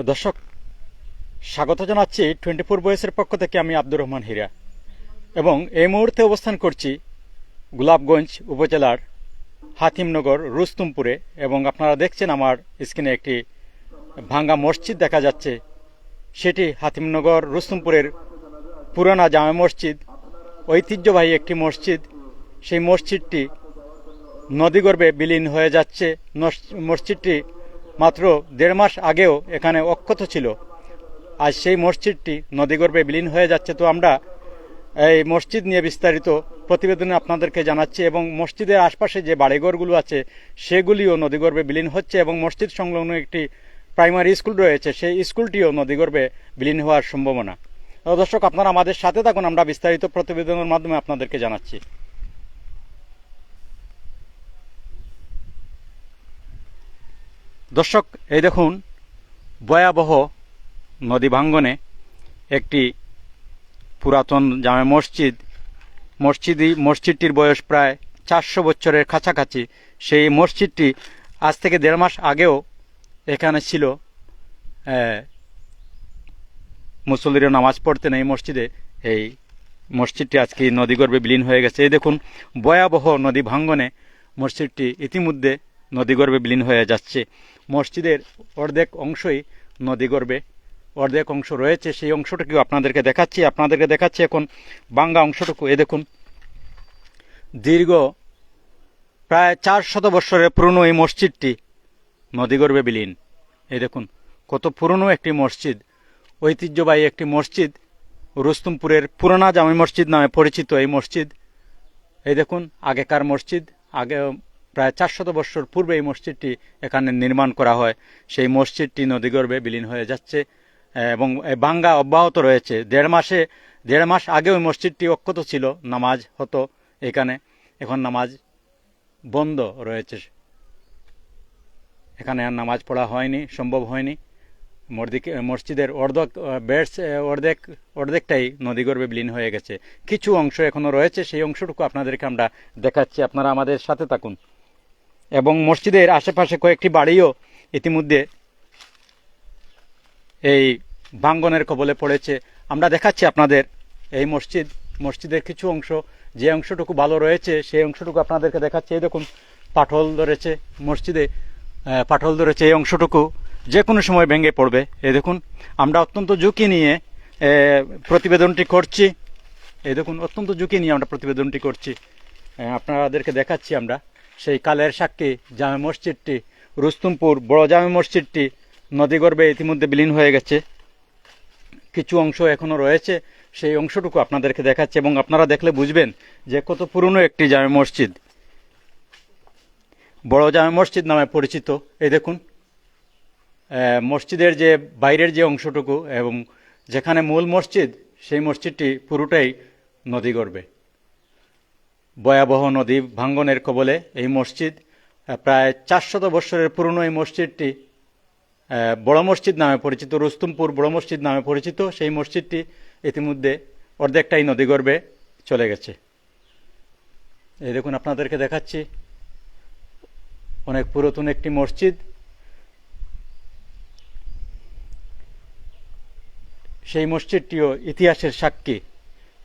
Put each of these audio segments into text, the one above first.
দর্শক, স্বাগত জানাচ্ছি টোয়েন্টি ফোর বয়েসের পক্ষ থেকে আমি আব্দুর রহমান হীরা। এবং এই মুহূর্তে অবস্থান করছি গোলাপগঞ্জ উপজেলার হাতিমনগর রুস্তুমপুরে। এবং আপনারা দেখছেন আমার স্ক্রিনে একটি ভাঙ্গা মসজিদ দেখা যাচ্ছে। সেটি হাতিমনগর রুস্তুমপুরের পুরানা জামে মসজিদ। ঐতিহ্যবাহী একটি মসজিদ। সেই মসজিদটি নদীগর্ভে বিলীন হয়ে যাচ্ছে। মসজিদটি মাত্র দেড় মাস আগেও এখানে অক্ষত ছিল। আজ সেই মসজিদটি নদীগর্ভে বিলীন হয়ে যাচ্ছে। তো আমরা এই মসজিদ নিয়ে বিস্তারিত প্রতিবেদনে আপনাদেরকে জানাচ্ছি এবং মসজিদের আশপাশে যে বাড়িঘরগুলো আছে, সেগুলিও নদীগর্ভে বিলীন হচ্ছে এবং মসজিদ সংলগ্ন একটি প্রাইমারি স্কুল রয়েছে। সেই স্কুলটিও নদীগর্ভে বিলীন হওয়ার সম্ভাবনা। দর্শক, আপনারা আমাদের সাথে থাকুন। আমরা বিস্তারিত প্রতিবেদনের মাধ্যমে আপনাদেরকে জানাচ্ছি। দর্শক, এই দেখুন ভয়াবহ নদী ভাঙ্গনে একটি পুরাতন জামে মসজিদ। মসজিদই মসজিদটির বয়স প্রায় চারশো বছরের কাছাকাছি। সেই মসজিদটি আজ থেকে দেড় মাস আগেও এখানে ছিল। মুসল্লিরা নামাজ পড়তেন এই মসজিদে। এই মসজিদটি আজকে নদীগর্ভে বিলীন হয়ে গেছে। এই দেখুন, ভয়াবহ নদী ভাঙ্গনে মসজিদটি ইতিমধ্যে নদীগর্ভে বিলীন হয়ে যাচ্ছে। মসজিদের অর্ধেক অংশই নদী গর্বে অর্ধেক অংশ রয়েছে, সেই অংশটুকু আপনাদেরকে দেখাচ্ছি। আপনাদেরকে দেখাচ্ছি এখন বাঙ্গা অংশটুকু। এ দেখুন, দীর্ঘ প্রায় চার শত বৎসরের পুরনো এই মসজিদটি নদীগর্ভে বিলীন। এই দেখুন, কত পুরনো একটি মসজিদ। ঐতিহ্যবাহী একটি মসজিদ, রুস্তুমপুরের পুরোনা জামি মসজিদ নামে পরিচিত এই মসজিদ। এই দেখুন, আগেকার মসজিদ, আগে প্রায় চারশত বৎসর পূর্বে এই মসজিদটি এখানে নির্মাণ করা হয়। সেই মসজিদটি নদীগর্ভে বিলীন হয়ে যাচ্ছে এবং বাঙ্গা অব্যাহত রয়েছে। দেড় মাসে, দেড় মাস আগে ওই মসজিদটি অক্ষত ছিল, নামাজ হতো এখানে। এখন নামাজ বন্ধ রয়েছে। এখানে আর নামাজ পড়া হয়নি, সম্ভব হয়নি। মসজিদ, মসজিদের অর্ধেক বেডস অর্ধেক, অর্ধেকটাই নদীগর্ভে বিলীন হয়ে গেছে। কিছু অংশ এখনও রয়েছে, সেই অংশটুকু আপনাদেরকে আমরা দেখাচ্ছি। আপনারা আমাদের সাথে থাকুন। এবং মসজিদের আশেপাশে কয়েকটি বাড়িও ইতিমধ্যে এই ভাঙ্গনের কবলে পড়েছে। আমরা দেখাচ্ছি আপনাদের এই মসজিদ, মসজিদের কিছু অংশ। যে অংশটুকু ভালো রয়েছে, সেই অংশটুকু আপনাদেরকে দেখাচ্ছি। এই দেখুন, পাঠল ধরেছে মসজিদে পাঠল ধরেছে এই অংশটুকু। যে কোনো সময় ভেঙে পড়বে। এই দেখুন, আমরা অত্যন্ত ঝুঁকি নিয়ে প্রতিবেদনটি করছি। এই দেখুন, অত্যন্ত ঝুঁকি নিয়ে আমরা প্রতিবেদনটি করছি। আপনাদেরকে দেখাচ্ছি আমরা। সেই কালের সাক্ষী জামে মসজিদটি, রুস্তুমপুর বড় জামে মসজিদটি নদীগর্ভে ইতিমধ্যে বিলীন হয়ে গেছে। কিছু অংশ এখনও রয়েছে, সেই অংশটুকু আপনাদেরকে দেখাচ্ছে এবং আপনারা দেখলে বুঝবেন যে কত পুরনো একটি জামে মসজিদ। বড় জামে মসজিদ নামে পরিচিত। এই দেখুন মসজিদের যে বাইরের যে অংশটুকু এবং যেখানে মূল মসজিদ, সেই মসজিদটি পুরোটাই নদীগর্ভে। ভয়াবহ নদী ভাঙ্গনের কবলে এই মসজিদ প্রায় চারশত বৎসরের পুরনো এই মসজিদটি বড় মসজিদ নামে পরিচিত, রুস্তুমপুর বড় মসজিদ নামে পরিচিত, সেই মসজিদটি ইতিমধ্যে অর্ধেকটাই নদীগর্ভে চলে গেছে। এই দেখুন, আপনাদেরকে দেখাচ্ছি অনেক পুরাতন একটি মসজিদ। সেই মসজিদটিও ইতিহাসের সাক্ষী।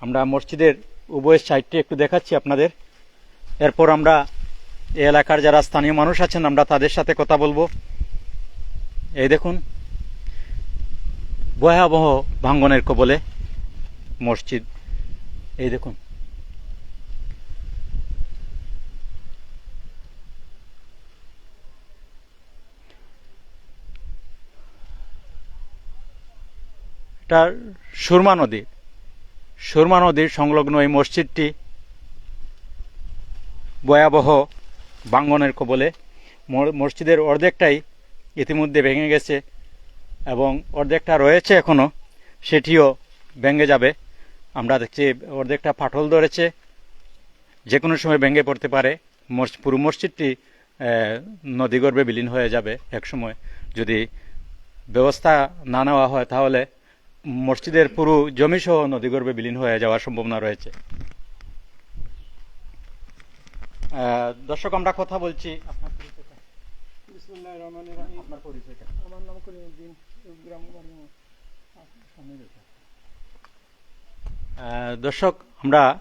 আমরা মসজিদের উভয় সাইডটি একটু দেখাচ্ছি আপনাদের। এরপর আমরা এই এলাকার যারা স্থানীয় মানুষ আছেন, আমরা তাদের সাথে কথা বলব। এই দেখুন, ভয়াবহ ভাঙ্গনের কবলে মসজিদ। এই দেখুন। এটা সুরমা নদী। সুরমা নদীর সংলগ্ন এই মসজিদটি ভয়াবহ বাঙ্গনের কবলে। মসজিদের অর্ধেকটাই ইতিমধ্যে ভেঙে গেছে এবং অর্ধেকটা রয়েছে এখনও সেটিও ভেঙে যাবে। আমরা দেখছি অর্ধেকটা ফাটল ধরেছে যে কোনো সময় ভেঙে পড়তে পারে। পুরো মসজিদটি নদীগর্ভে বিলীন হয়ে যাবে এক সময়। যদি ব্যবস্থা না নেওয়া হয় তাহলে মসজিদের পুরো জমিসহ নদীগর্ভে বিলীন হয়ে যাওয়ার সম্ভাবনা রয়েছে। দর্শক আমরা কথা বলছি আমার নাম গ্রাম দর্শক আমরা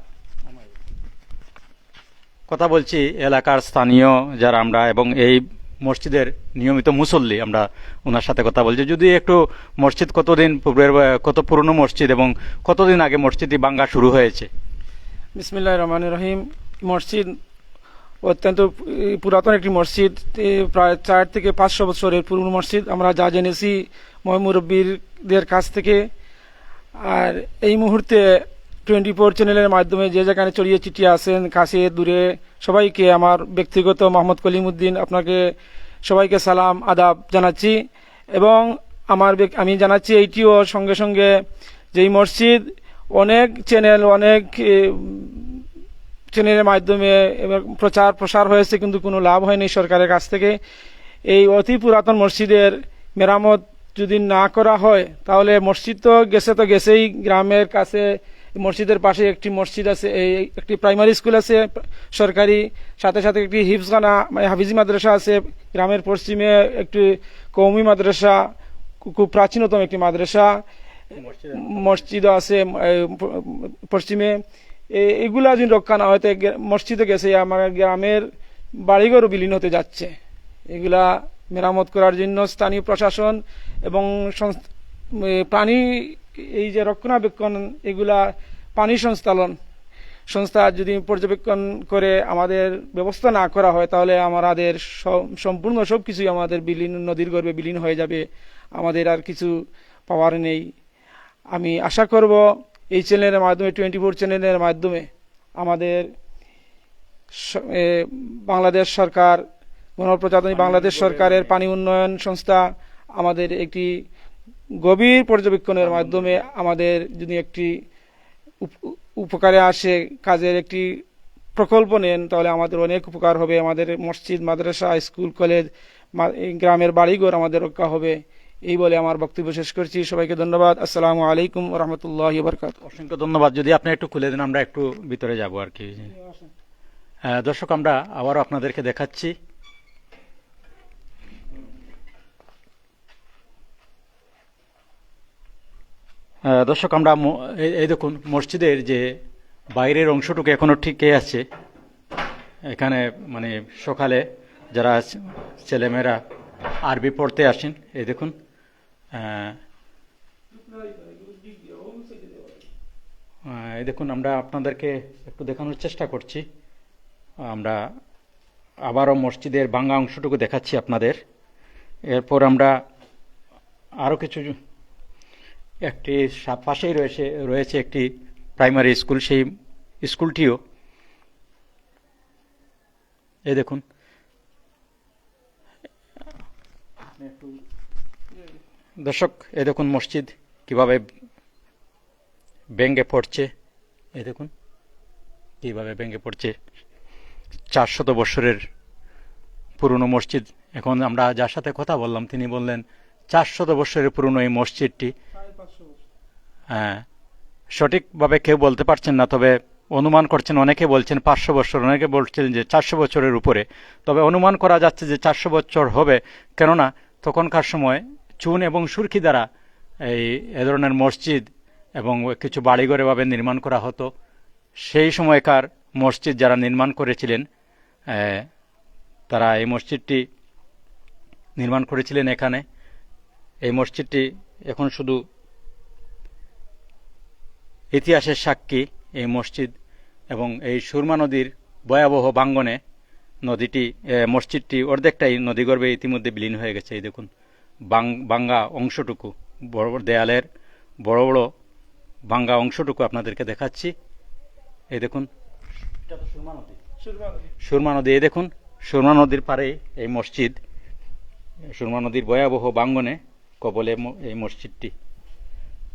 কথা বলছি এলাকার স্থানীয় যারা আমরা এবং এই মসজিদের নিয়মিত মুসল্লি, আমরা ওনার সাথে কথা বলছি। যদি একটু মসজিদ কতদিন পূর্বের, কত পুরনো মসজিদ এবং কতদিন আগে মসজিদটি বাঙ্গা শুরু হয়েছে? বিসমিল্লাহ রহমান রহিম। মসজিদ অত্যন্ত পুরাতন একটি মসজিদ প্রায় চার থেকে পাঁচশো বছরের পুরনো মসজিদ। আমরা যা জেনেছি মহমুরব্বীদের কাছ থেকে। আর এই মুহূর্তে টোয়েন্টি ফোর চ্যানেলের মাধ্যমে যে যেখানে ছড়িয়ে ছিটিয়ে আছেন, কাছে, দূরে, সবাইকে আমার ব্যক্তিগত মোহাম্মদ কলিমুদ্দিন আপনাকে সবাইকে সালাম, আদাব জানাচ্ছি এবং আমার আমি জানাচ্ছি এইটিও সঙ্গে সঙ্গে যেই মসজিদ, অনেক চ্যানেল, অনেক চ্যানেলের মাধ্যমে প্রচার, প্রসার হয়েছে কিন্তু কোনো লাভ হয়নি সরকারের কাছ থেকে। এই অতি পুরাতন মসজিদের মেরামত যদি না করা হয়, তাহলে মসজিদ তো গেছে তো গেছেই, গ্রামের কাছে মসজিদের পাশে একটি মসজিদ আছে, এই একটি প্রাইমারি স্কুল আছে, সরকারি, সাথে সাথে একটি হিফসখানা মানে হাফিজি মাদ্রাসা আছে, গ্রামের পশ্চিমে একটি কৌমি মাদ্রাসা খুব প্রাচীনতম একটি মাদ্রাসা মসজিদও আছে পশ্চিমে। এগুলা যদি রক্ষা না হয়তো মসজিদে গেছে, আমার গ্রামের বাড়িঘরও বিলীন হতে যাচ্ছে। এগুলা মেরামত করার জন্য স্থানীয় প্রশাসন এবং প্রাণী এই যে রক্ষণাবেক্ষণ, এগুলা পানি সংস্থালন, সংস্থা যদি পর্যবেক্ষণ করে আমাদের ব্যবস্থা না করা হয়, তাহলে আমাদের সম্পূর্ণ সব কিছুই আমাদের বিলীন, নদীর গর্বে বিলীন হয়ে যাবে। আমাদের আর কিছু পাওয়ার নেই। আমি আশা করব এই চ্যানেলের মাধ্যমে টোয়েন্টি ফোর চ্যানেলের মাধ্যমে আমাদের বাংলাদেশ সরকার, গণপ্রজাতন্ত্রী বাংলাদেশ সরকারের পানি উন্নয়ন সংস্থা আমাদের একটি গভীর পর্যবেক্ষণের মাধ্যমে আমাদের যদি একটি উপ- উপকারে আসে কাজের একটি প্রকল্প নেন তাহলে আমাদের অনেক উপকার হবে। আমাদের মসজিদ মাদ্রাসা স্কুল কলেজ গ্রামের বাড়িঘর আমাদের রক্ষা হবে। এই বলে আমার বক্তব্য শেষ করছি। সবাইকে ধন্যবাদ। আসসালামু আলাইকুম রহমতুল্লাহ বরকাত অসংখ্য ধন্যবাদ। যদি আপনি একটু খুলে দেন আমরা একটু ভিতরে যাব আর কি। দর্শক আমরা আবারও আপনাদেরকে দেখাচ্ছি। দর্শক, আমরা এই- দেখুন, মসজিদের যে বাইরের অংশটুকু এখনও ঠিকই আছে? এখানে মানে সকালে যারা ছেলেমেয়েরা আরবি পড়তে আসেন, এই দেখুন এই দেখুন, আমরা আপনাদেরকে একটু দেখানোর চেষ্টা করছি। আমরা আবারও মসজিদের বাঙ্গা অংশটুকু দেখাচ্ছি আপনাদের। এরপর আমরা আরও কিছু একটি পাশেই রয়েছে রয়েছে একটি প্রাইমারি স্কুল, সেই স্কুলটিও। এই দেখুন। দর্শক এ দেখুন মসজিদ, কীভাবে ভেঙ্গে পড়ছে। এ দেখুন, কীভাবে ভেঙ্গে পড়ছে। চারশত বৎসরের পুরনো মসজিদ। এখন আমরা যার সাথে কথা বললাম, তিনি বললেন, চারশত বৎসরের পুরনো এই মসজিদটি সঠিকভাবে কেউ বলতে পারছেন না, তবে অনুমান করছেন, অনেকে বলছেন পাঁচশো বছর, অনেকে বলছেন যে চারশো বছরের উপরে। তবে অনুমান করা যাচ্ছে যে চারশো বছর হবে, কেননা তখনকার সময় চুন এবং সুরকি দ্বারা এই এ ধরনের মসজিদ এবং কিছু বাড়িঘর এভাবে নির্মাণ করা হতো। সেই সময়কার মসজিদ যারা নির্মাণ করেছিলেন তারা এই মসজিদটি নির্মাণ করেছিলেন এখানে। এই মসজিদটি এখন শুধু ইতিহাসের সাক্ষী এই মসজিদ এবং এই সুরমা নদীর ভয়াবহ বাঙ্গনে নদীটি মসজিদটি অর্ধেকটাই নদীগর্ভে ইতিমধ্যে বিলীন হয়ে গেছে। এই দেখুন বাং- বাঙ্গা অংশটুকু বড় বড় দেয়ালের বড় বড় বাঙ্গা অংশটুকু আপনাদেরকে দেখাচ্ছি। এই দেখুন সুরমা নদী। এই দেখুন সুরমা নদীর পারে এই মসজিদ সুরমা নদীর ভয়াবহ বাঙ্গনে কবলে এই মসজিদটি।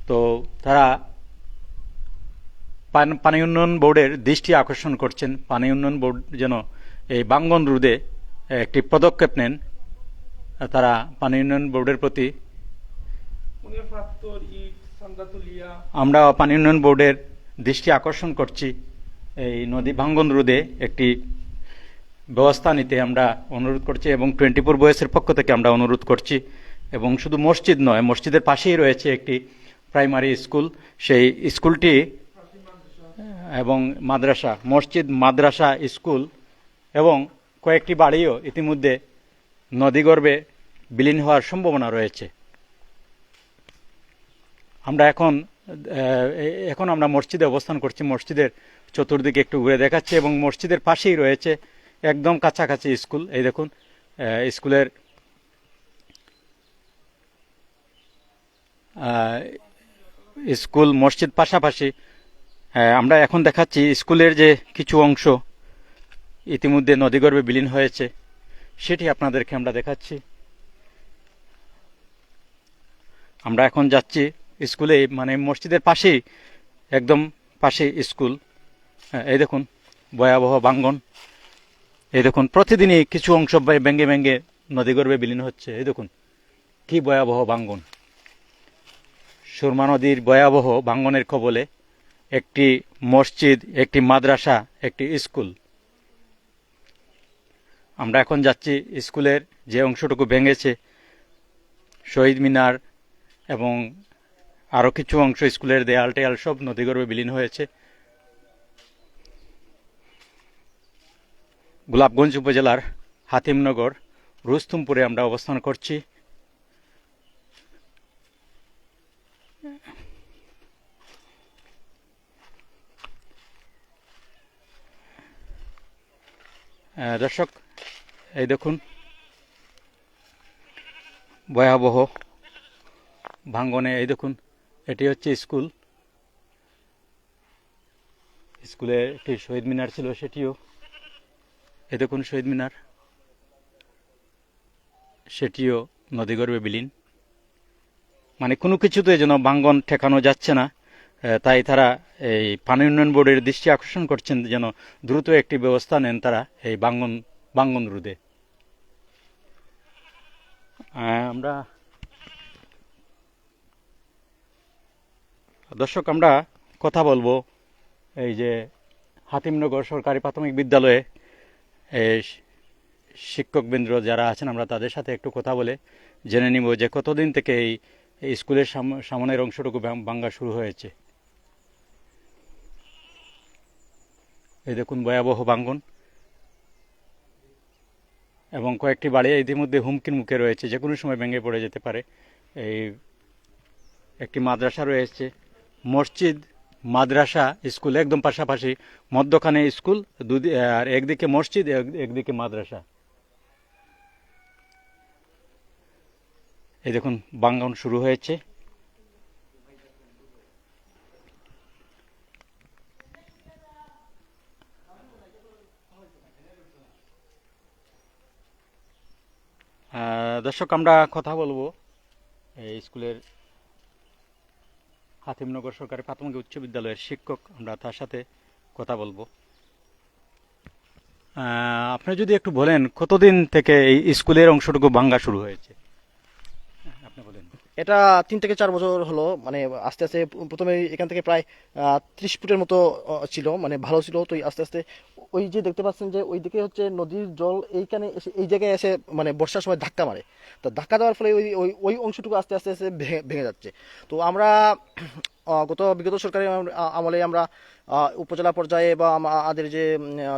তো তারা পান- উন্নয়ন বোর্ডের দৃষ্টি আকর্ষণ করছেন। পানি উন্নয়ন বোর্ড যেন এই বাঙ্গন রোধে একটি পদক্ষেপ নেন তারা পানি উন্নয়ন বোর্ডের প্রতি। আমরা পানি উন্নয়ন বোর্ডের দৃষ্টি আকর্ষণ করছি। এই নদী ভাঙ্গন রোধে একটি ব্যবস্থা নিতে আমরা অনুরোধ করছি এবং টোয়েন্টি ফোর বয়সের পক্ষ থেকে আমরা অনুরোধ করছি। এবং শুধু মসজিদ নয়, মসজিদের পাশেই রয়েছে একটি প্রাইমারি স্কুল। সেই স্কুলটি এবং মাদ্রাসা, মসজিদ, মাদ্রাসা, স্কুল এবং কয়েকটি বাড়িও ইতিমধ্যে নদীগর্ভে বিলীন হওয়ার সম্ভাবনা রয়েছে। আমরা এখন এখন আমরা মসজিদে অবস্থান করছি। মসজিদের চতুর্দিকে একটু ঘুরে দেখাচ্ছি এবং মসজিদের পাশেই রয়েছে একদম কাছাকাছি স্কুল। এই দেখুন স্কুলের স্কুল মসজিদ পাশাপাশি আমরা এখন দেখাচ্ছি স্কুলের যে কিছু অংশ। ইতিমধ্যে নদীগর্ভে বিলীন হয়েছে। সেটি আপনাদেরকে আমরা দেখাচ্ছি। আমরা এখন যাচ্ছি স্কুলে মানে মসজিদের পাশেই একদম পাশে স্কুল। হ্যাঁ, এই দেখুন ভয়াবহ বাঙ্গন এই দেখুন প্রতিদিনই কিছু অংশ বে- ভেঙ্গে ভেঙ্গে নদীগর্ভে বিলীন হচ্ছে। এই দেখুন কি ভয়াবহ বাঙ্গন সুরমা নদীর ভয়াবহ বাঙ্গনের কবলে একটি মসজিদ, একটি মাদ্রাসা, একটি স্কুল। আমরা এখন যাচ্ছি স্কুলের যে অংশটুকু ভেঙেছে, শহীদ মিনার এবং আরও কিছু অংশ স্কুলের দেয়াল টেয়াল সব নদীগর্ভে বিলীন হয়েছে। গোলাপগঞ্জ উপজেলার হাতিমনগর, রুস্তুমপুরে আমরা অবস্থান করছি। দর্শক, এই দেখুন, ভয়াবহ ভাঙ্গনে, এই দেখুন, এটি হচ্ছে স্কুল। স্কুলে একটি শহীদ মিনার ছিল, সেটিও, এই দেখুন, শহীদ মিনার। সেটিও নদীগর্ভে বিলীন। মানে কোনো কিছুতে যেন ভাঙ্গন ঠেকানো যাচ্ছে না। তাই তারা এই পানি উন্নয়ন বোর্ডের দৃষ্টি আকর্ষণ করছেন যেন দ্রুত একটি ব্যবস্থা নেন তারা এই বাঙ্গন বাঙ্গন রোধে। আমরা দর্শক, আমরা কথা বলব এই যে হাতিমনগর সরকারি প্রাথমিক বিদ্যালয়ে এই শিক্ষকবৃন্দ যারা আছেন, আমরা তাদের সাথে একটু কথা বলে জেনে নিব যে কতদিন থেকে এই স্কুলের সাম- সামনের অংশটুকু ভাঙ- ভাঙ্গা শুরু হয়েছে। এই দেখুন ভয়াবহ ভাঙ্গন। এবং কয়েকটি বাড়ি ইতিমধ্যে হুমকির মুখে রয়েছে, যে কোনো সময় ভেঙে পড়ে যেতে পারে। এই একটি মাদ্রাসা রয়েছে, মসজিদ, মাদ্রাসা স্কুল, একদম পাশাপাশি মধ্যখানে স্কুল আর একদিকে মসজিদ, এক- একদিকে মাদ্রাসা। এই দেখুন বাঙ্গন শুরু হয়েছে। দর্শক আমরা কথা বলব এই স্কুলের হাতিমনগর সরকারি প্রাথমিক উচ্চ বিদ্যালয়ের শিক্ষক আমরা তার সাথে কথা বলব। আপনি যদি একটু বলেন কতদিন থেকে এই স্কুলের অংশটুকু ভাঙ্গা শুরু হয়েছে? হ্যাঁ, এটা তিন থেকে চার বছর হলো মানে আস্তে আস্তে প্রথমে এখান থেকে প্রায় ত্রিশ ফুটের মতো ছিল মানে ভালো ছিল। তো আস্তে আস্তে ওই যে দেখতে পাচ্ছেন যে ওই দিকে হচ্ছে নদীর জল এইখানে এসে, এই জায়গায় এসে মানে বর্ষার সময় ধাক্কা মারে। তো ধাক্কা দেওয়ার ফলে ওই ওই ওই অংশটুকু আস্তে আস্তে আস্তে ভেঙে ভেঙে যাচ্ছে। তো আমরা গত বিগত সরকারের আমলে আমরা উপজেলা পর্যায়ে বা আমাদের যে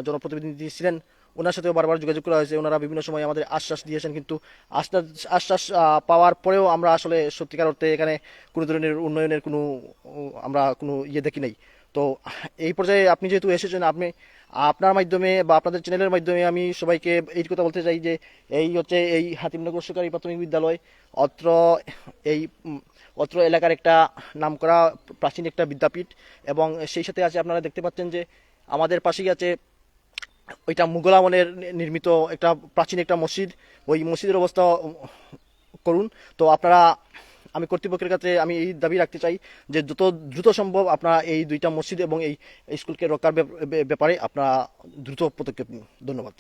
জনপ্রতিনিধি ছিলেন ওনার সাথেও বারবার যোগাযোগ করা হয়েছে। ওনারা বিভিন্ন সময় আমাদের আশ্বাস দিয়েছেন, কিন্তু আশ্বাস আশ্বাস পাওয়ার পরেও আমরা আসলে সত্যিকার অর্থে এখানে কোনো ধরনের উন্নয়নের কোনো, আমরা কোনো ইয়ে দেখি নাই। তো এই পর্যায়ে আপনি যেহেতু এসেছেন, আপনি, আপনার মাধ্যমে বা আপনাদের চ্যানেলের মাধ্যমে আমি সবাইকে এই কথা বলতে চাই যে এই হচ্ছে এই হাতিমনগর সরকারি প্রাথমিক বিদ্যালয় অত্র এই অত্র এলাকার একটা নামকরা প্রাচীন একটা বিদ্যাপীঠ এবং সেই সাথে আছে, আপনারা দেখতে পাচ্ছেন যে আমাদের পাশেই আছে ওইটা মুঘল আমলের নির্মিত একটা প্রাচীন একটা মসজিদ। ওই মসজিদের অবস্থা করুন। তো আপনারা, আমি কর্তৃপক্ষের কাছে আমি এই দাবি রাখতে চাই যে যত দ্রুত সম্ভব আপনারা এই দুইটা মসজিদ এবং এই স্কুলকে রক্ষার ব্যাপ- ব্যাপ- ব্যাপারে আপনারা দ্রুত পদক্ষেপ নিন। ধন্যবাদ।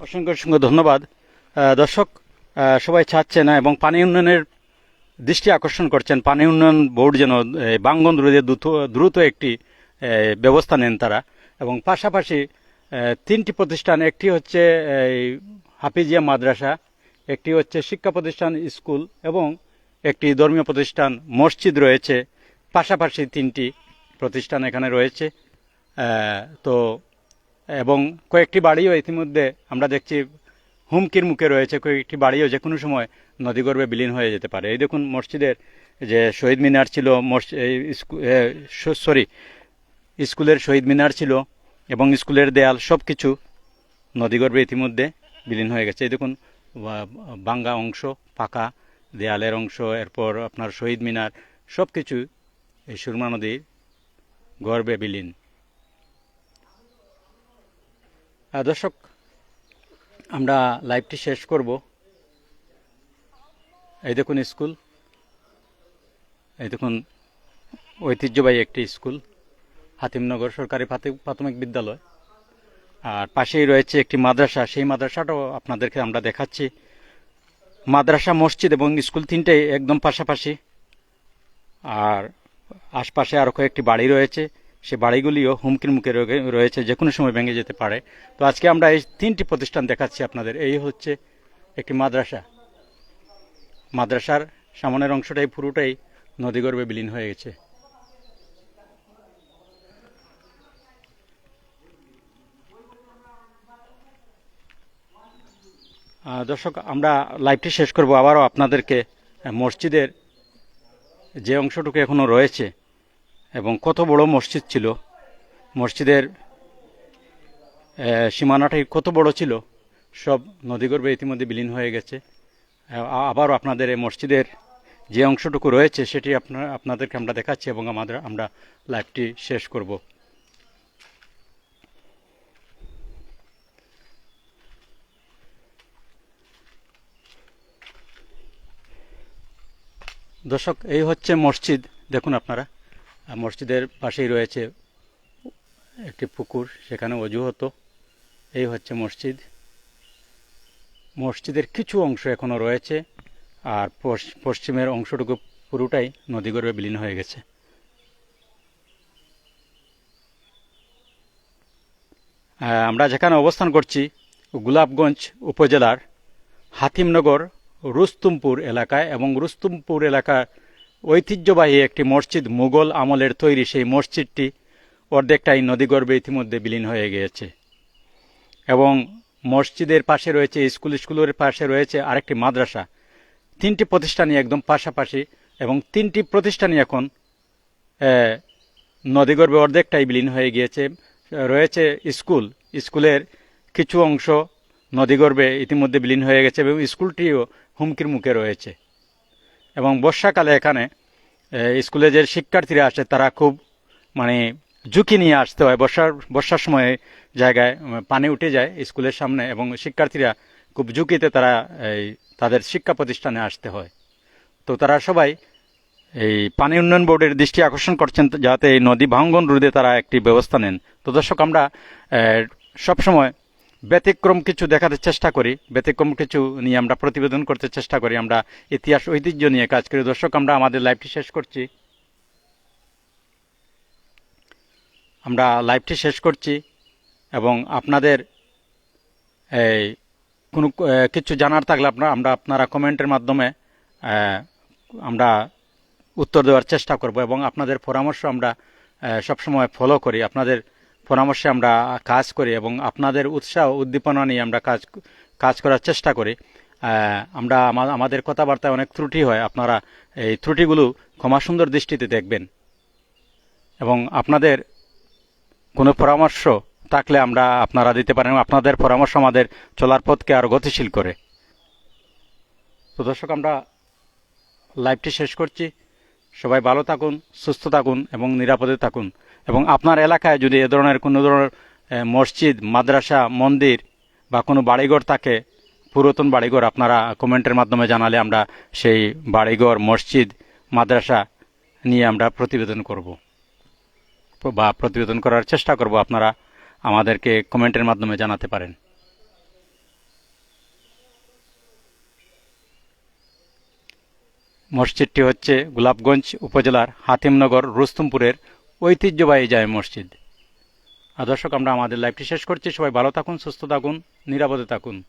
অসংখ্য অসংখ্য ধন্যবাদ। দর্শক সবাই চাচ্ছেন এবং পানি উন্নয়নের দৃষ্টি আকর্ষণ করছেন। পানি উন্নয়ন বোর্ড যেন বাঙ্গন রোধে দ্রুত দ্রুত একটি ব্যবস্থা নেন তারা। এবং পাশাপাশি তিনটি প্রতিষ্ঠান, একটি হচ্ছে, এই হাফিজিয়া মাদ্রাসা, একটি হচ্ছে শিক্ষা প্রতিষ্ঠান স্কুল এবং একটি ধর্মীয় প্রতিষ্ঠান মসজিদ রয়েছে। পাশাপাশি তিনটি প্রতিষ্ঠান এখানে রয়েছে। তো, এবং কয়েকটি বাড়িও ইতিমধ্যে আমরা দেখছি হুমকির মুখে রয়েছে। কয়েকটি বাড়িও যে কোনো সময় নদীগর্ভে বিলীন হয়ে যেতে পারে। এই দেখুন মসজিদের যে শহীদ মিনার ছিল মসজিদ সরি স্কুলের শহীদ মিনার ছিল এবং স্কুলের দেয়াল সব কিছু নদীগর্ভে ইতিমধ্যে বিলীন হয়ে গেছে। এই দেখুন বাঙ্গা অংশ, পাকা দেয়ালের অংশ, এরপর আপনার শহীদ মিনার সব কিছু এই সুরমা নদীর গর্বে বিলীন। দর্শক, আমরা লাইভটি শেষ করব। এই দেখুন স্কুল। এই দেখুন, ঐতিহ্যবাহী একটি স্কুল। হাতিমনগর সরকারি প্রাথমিক- বিদ্যালয়। আর পাশেই রয়েছে একটি মাদ্রাসা। সেই মাদ্রাসাটাও আপনাদেরকে আমরা দেখাচ্ছি। মাদ্রাসা, মসজিদ এবং স্কুল তিনটেই একদম পাশাপাশি। আর আশপাশে আরও কয়েকটি বাড়ি রয়েছে। সে বাড়িগুলিও হুমকির মুখে রয়ে- রয়েছে যে কোনো সময় ভেঙে যেতে পারে। তো আজকে আমরা এই তিনটি প্রতিষ্ঠান দেখাচ্ছি আপনাদের। এই হচ্ছে একটি মাদ্রাসা। মাদ্রাসার সামনের অংশটাই, পুরোটাই নদীগর্ভে বিলীন হয়ে গেছে। দর্শক আমরা লাইভটি শেষ করব। আবারও আপনাদেরকে মসজিদের যে অংশটুকু এখনও রয়েছে এবং কত বড় মসজিদ ছিল মসজিদের আহ, সীমানাটি কত বড় ছিল সব নদীগর্ভে ইতিমধ্যে বিলীন হয়ে গেছে। আবারও আপনাদের এই মসজিদের যে অংশটুকু রয়েছে সেটি আপনার আপনাদেরকে আমরা দেখাচ্ছি এবং আমাদের আমরা লাইভটি শেষ করব। দর্শক, এই হচ্ছে মসজিদ। দেখুন আপনারা মসজিদের পাশেই রয়েছে একটি পুকুর, সেখানে অজু হতো। এই হচ্ছে মসজিদ। মসজিদের কিছু অংশ এখনও রয়েছে, আর পশ- পশ্চিমের অংশটুকু পুরোটাই নদীগর্ভে বিলীন হয়ে গেছে। আমরা যেখানে অবস্থান করছি, গোলাপগঞ্জ উপজেলার হাতিমনগর রুস্তুমপুর এলাকায় এবং রুস্তুমপুর এলাকার ঐতিহ্যবাহী একটি মসজিদ মুঘল আমলের তৈরি, সেই মসজিদটি অর্ধেকটাই নদীগর্ভে ইতিমধ্যে বিলীন হয়ে গিয়েছে। এবং মসজিদের পাশে রয়েছে, স্কুল স্কুলের পাশে রয়েছে আরেকটি মাদ্রাসা। তিনটি প্রতিষ্ঠানই একদম পাশাপাশি এবং তিনটি প্রতিষ্ঠানই এখন নদীগর্ভে অর্ধেকটাই বিলীন হয়ে গিয়েছে। রয়েছে স্কুল। স্কুলের কিছু অংশ নদীগর্ভে ইতিমধ্যে বিলীন হয়ে গেছে এবং স্কুলটিও হুমকির মুখে রয়েছে। এবং বর্ষাকালে এখানে স্কুলে যে শিক্ষার্থীরা আসে, তারা খুব মানে ঝুঁকি নিয়ে আসতে হয়। বর্ষার বর্ষার সময়ে জায়গায় পানি উঠে যায় স্কুলের সামনে এবং শিক্ষার্থীরা খুব ঝুঁকিতে তারা, এই, তাদের শিক্ষা প্রতিষ্ঠানে আসতে হয়। তো তারা সবাই এই পানি উন্নয়ন বোর্ডের দৃষ্টি আকর্ষণ করছেন যাতে এই নদী ভাঙ্গন রোধে তারা একটি ব্যবস্থা নেন। তো দর্শক, আমরা সবসময় ব্যতিক্রম কিছু দেখাতে চেষ্টা করি, ব্যতিক্রম কিছু নিয়ে আমরা প্রতিবেদন করতে চেষ্টা করি, আমরা ইতিহাস, ঐতিহ্য নিয়ে কাজ করি। দর্শক, আমরা আমাদের লাইভটি শেষ করছি। আমরা লাইভটি শেষ করছি এবং আপনাদের এই কোনো কিছু জানার থাকলে আপনারা, আমরা আপনারা কমেন্টের মাধ্যমে আমরা উত্তর দেওয়ার চেষ্টা করব এবং আপনাদের পরামর্শ আমরা সবসময় ফলো করি। আপনাদের পরামর্শে আমরা কাজ করি এবং আপনাদের উৎসাহ, উদ্দীপনা নিয়ে আমরা কাজ কাজ করার চেষ্টা করি। আমরা আমাদের কথাবার্তায় অনেক ত্রুটি হয়। আপনারা এই ত্রুটিগুলো ক্ষমা সুন্দর দৃষ্টিতে দেখবেন। এবং আপনাদের কোনো পরামর্শ থাকলে আমরা আপনারা দিতে পারেন আপনাদের পরামর্শ আমাদের চলার পথকে আরও গতিশীল করে। তো দর্শক, আমরা লাইভটি শেষ করছি। সবাই ভালো থাকুন, সুস্থ থাকুন এবং নিরাপদে থাকুন। এবং আপনার এলাকায় যদি এ ধরনের কোনো ধরনের মসজিদ, মাদ্রাসা, মন্দির বা কোনো বাড়িঘর থাকে, পুরাতন বাড়িঘর আপনারা কমেন্টের মাধ্যমে জানালে আমরা সেই বাড়িঘর, মসজিদ, মাদ্রাসা নিয়ে আমরা প্রতিবেদন করব। বা প্রতিবেদন করার চেষ্টা করব আপনারা আমাদেরকে কমেন্টের মাধ্যমে জানাতে পারেন। মসজিদটি হচ্ছে গোলাপগঞ্জ উপজেলার হাতিমনগর রুস্তুমপুরের ঐতিহ্যবাহী যায় মসজিদ। আর দর্শক, আমরা আমাদের লাইফটি শেষ করছি। সবাই ভালো থাকুন, সুস্থ থাকুন, নিরাপদে থাকুন।